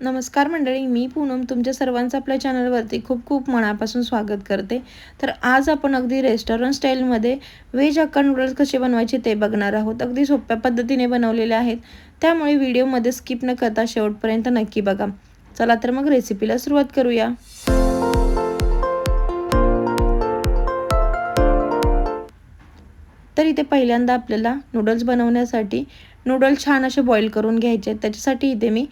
नमस्कार मंडळी मी पूनम तुमच्या सर्वांचं आपल्या चॅनलवरती खूप खूप मनापासून स्वागत करते. तर आज आपण अगदी रेस्टॉरंट स्टाईलमध्ये व्हेज अक्कड नूडल्स कसे बनवायचे ते बघणार आहोत. अगदी सोप्या पद्धतीने बनवलेले आहेत. त्यामुळे व्हिडिओमध्ये स्किप न करता शेवटपर्यंत नक्की बघा. चला तर मग रेसिपीला सुरुवात करूया. तर इथे पहिल्यांदा आपल्याला नूडल्स बनवण्यासाठी नूडल्स छान असे बॉईल करून घ्यायचे आहेत. त्याच्यासाठी इथे मी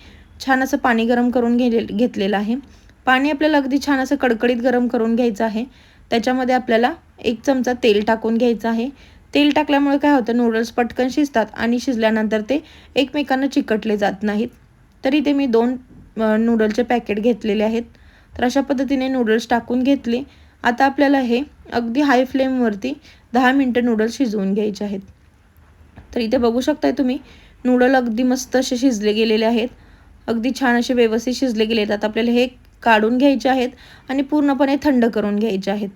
छान असं पाणी गरम करून घे घेतलेलं आहे. पाणी आपल्याला अगदी छान असं कडकडीत गरम करून घ्यायचं आहे. त्याच्यामध्ये आपल्याला एक चमचा तेल टाकून घ्यायचं आहे. तेल टाकल्यामुळे काय होतं नूडल्स पटकन शिजतात आणि शिजल्यानंतर ते एकमेकांना चिकटले जात नाहीत. तरी ते मी दोन नूडलचे पॅकेट घेतलेले आहेत. तर अशा पद्धतीने नूडल्स टाकून घेतले. आता आपल्याला हे अगदी हाय फ्लेमवरती दहा मिनटं नूडल्स शिजवून घ्यायचे आहेत. तर इथे बघू शकताय तुम्ही नूडल अगदी मस्त असे शिजले गेलेले आहेत. अगदी छान असे व्यवस्थित शिजले गेले आहेत आपल्याला हे काढून घ्यायचे आहेत आणि पूर्णपणे थंड करून घ्यायचे आहेत.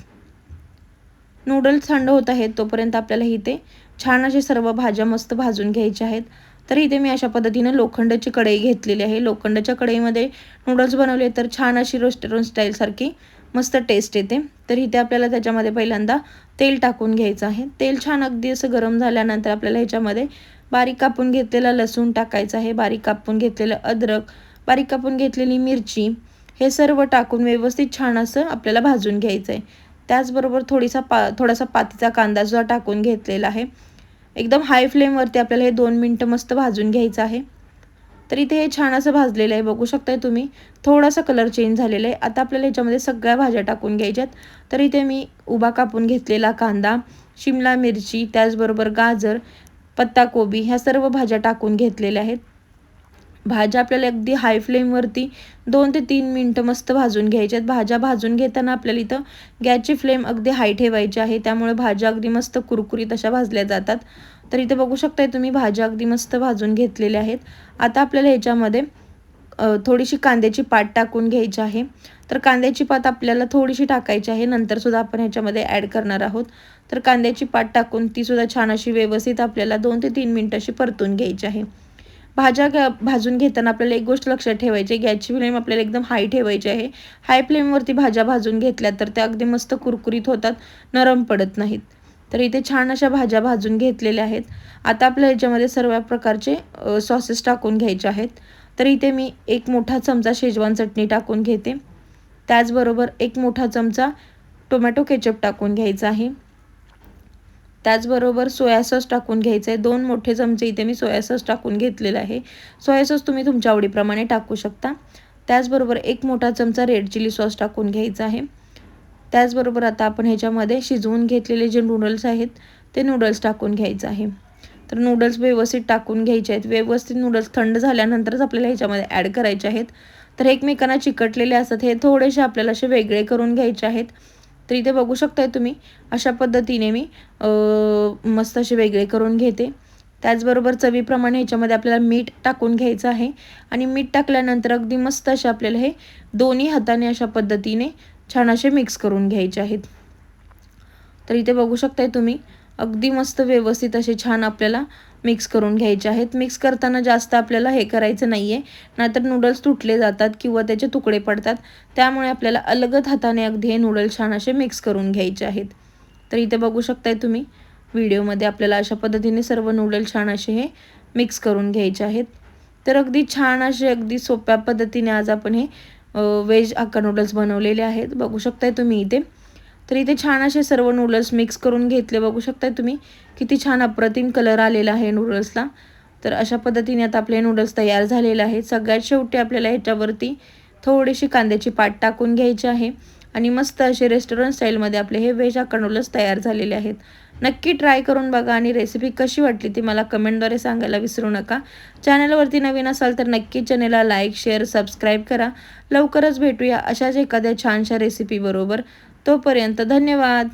नूडल्स थंड होत आहेत तोपर्यंत आपल्याला इथे छान असे सर्व भाज्या मस्त भाजून घ्यायच्या आहेत. तर इथे मी अशा पद्धतीने लोखंडाची कढई घेतलेली आहे. लोखंडाच्या कढईमध्ये नूडल्स बनवले तर छान अशी रेस्टॉरंट स्टाईलसारखी मस्त टेस्ट येते. तर इथे आपल्याला त्याच्यामध्ये पहिल्यांदा तेल टाकून घ्यायचं आहे. तेल छान अगदी असं गरम झाल्यानंतर आपल्याला ह्याच्यामध्ये बारीक कापून घेतलेला लसूण टाकायचा आहे. बारीक कापून घेतलेलं अद्रक बारीक कापून घेतलेली मिरची हे सर्व टाकून व्यवस्थित छान असं आपल्याला भाजून घ्यायचं आहे त्याचबरोबर थोडीसा पा थोडासा पातीचा कांदा सुद्धा टाकून घेतलेला आहे. एकदम हाय फ्लेमवरती आपल्याला हे दोन मिनटं मस्त भाजून घ्यायचं आहे. तर इथे हे छान असं भाजलेलं आहे. बघू शकताय तुम्ही थोडासा कलर चेंज झालेला आहे. आता आपल्याला याच्यामध्ये सगळ्या भाज्या टाकून घ्यायच्यात. तर इथे मी उभा कापून घेतलेला कांदा शिमला मिरची त्याचबरोबर गाजर पत्ताकोबी ह्या सर्व भाज्या टाकून घेतलेल्या आहेत. भाज्या आपल्याला अगदी हाय फ्लेमवरती दोन ते तीन मिनटं मस्त भाजून घ्यायच्यात भाज्या भाजून घेताना आपल्याला इथं गॅसची फ्लेम अगदी हाय ठेवायची आहे. त्यामुळे भाज्या अगदी मस्त कुरकुरीत अशा भाजल्या जातात. तर इथे बघू शकताय तुम्ही भाज्या अगदी मस्त भाजून घेतलेल्या आहेत. आता आपल्याला ह्याच्यामध्ये थोडीशी कांद्याची पात टाकून घ्यायची आहे. तर कांद्याची पात आपल्याला थोडीशी टाकायची आहे. नंतरसुद्धा आपण ह्याच्यामध्ये ॲड करणार आहोत. तर कांद्याची पात टाकून तीसुद्धा छान अशी व्यवस्थित आपल्याला दोन ते तीन मिनटं अशी परतून घ्यायची आहे. भाज्या भाजून घेताना आपल्याला एक गोष्ट लक्षात ठेवायची आहे. गॅसची फ्लेम आपल्याला एकदम हाय ठेवायची आहे. हाय फ्लेमवरती भाज्या भाजून घेतल्या तर त्या अगदी मस्त कुरकुरीत होतात. नरम पडत नाहीत. तर इथे छान अशा भाज्या भाजून घेतलेल्या आहेत. आता आपल्या ह्याच्यामध्ये सर्व प्रकारचे सॉसेस टाकून घ्यायचे आहेत. तर इथे मी एक मोठा चमचा शेजवान चटणी टाकून घेते. त्याचबरोबर एक मोठा चमचा टोमॅटो केचप टाकून घ्यायचा आहे. त्याचबरोबर सोया सॉस टाकून घ्यायचं आहे. दोन मोठे चमचे इथे मी सोया सॉस टाकून घेतलेला आहे. सोया सॉस तुम्ही तुमच्या आवडीप्रमाणे टाकू शकता. त्याचबरोबर एक मोठा चमचा रेड चिली सॉस टाकून घ्यायचा आहे. त्याचबरोबर आता आपण ह्याच्यामध्ये शिजवून घेतलेले जे नूडल्स आहेत ते नूडल्स टाकून घ्यायचं आहे. तर नूडल्स व्यवस्थित टाकून घ्यायचे आहेत. व्यवस्थित नूडल्स थंड झाल्यानंतरच आपल्याला ह्याच्यामध्ये ॲड करायचे आहेत. तर एकमेकांना चिकटलेले असतात हे थोडेसे आपल्याला असे वेगळे करून घ्यायचे आहेत. तर इथे बघू शकताय तुम्ही अशा पद्धतीने मी मस्त असे वेगळे करून घेते. त्याचबरोबर चवीप्रमाणे ह्याच्यामध्ये आपल्याला मीठ टाकून घ्यायचं आहे. आणि मीठ टाकल्यानंतर अगदी मस्त असे आपल्याला हे दोन्ही हाताने अशा पद्धतीने छान असे मिक्स करून घ्यायचे आहेत. तर इथे बघू शकताय तुम्ही अगदी मस्त व्यवस्थित असे छान आपल्याला मिक्स करून घ्यायचे आहेत. मिक्स करताना जास्त आपल्याला हे करायचं नाही आहे नाहीतर नूडल्स तुटले जातात किंवा त्याचे तुकडे पडतात. त्यामुळे आपल्याला अलगद हाताने अगदी हे नूडल्स छान असे मिक्स करून घ्यायचे आहेत. तर इथे बघू शकताय तुम्ही व्हिडिओमध्ये आपल्याला अशा पद्धतीने सर्व नूडल्स छान असे हे मिक्स करून घ्यायचे आहेत. तर अगदी छान असे अगदी सोप्या पद्धतीने आज आपण हे व्हेज अक्का नूडल्स बनवलेले आहेत. बघू शकताय तुम्ही इथे. तर इथे छान असे सर्व नूडल्स मिक्स करून घेतले. बघू शकताय तुम्ही किती छान अप्रतिम कलर आलेला आहे नूडल्सला तर अशा पद्धतीने आता आपले नूडल्स तयार झालेले आहेत. सगळ्यात शेवटी आपल्याला ह्याच्यावरती थोडीशी कांद्याची पाट टाकून घ्यायची आहे. आणि मस्त असे रेस्टॉरंट स्टाईलमध्ये आपले हे व्हेज हक्का नूडल्स तयार झालेले आहेत. नक्की ट्राय करून बघा आणि रेसिपी कशी वाटली ती मला कमेंटद्वारे सांगायला विसरू नका. चॅनलवरती नवीन असाल तर नक्की चॅनलला लाईक शेअर सबस्क्राईब करा. लवकरच भेटूया अशाच एखाद्या छानशा रेसिपीबरोबर तोपर्यंत धन्यवाद.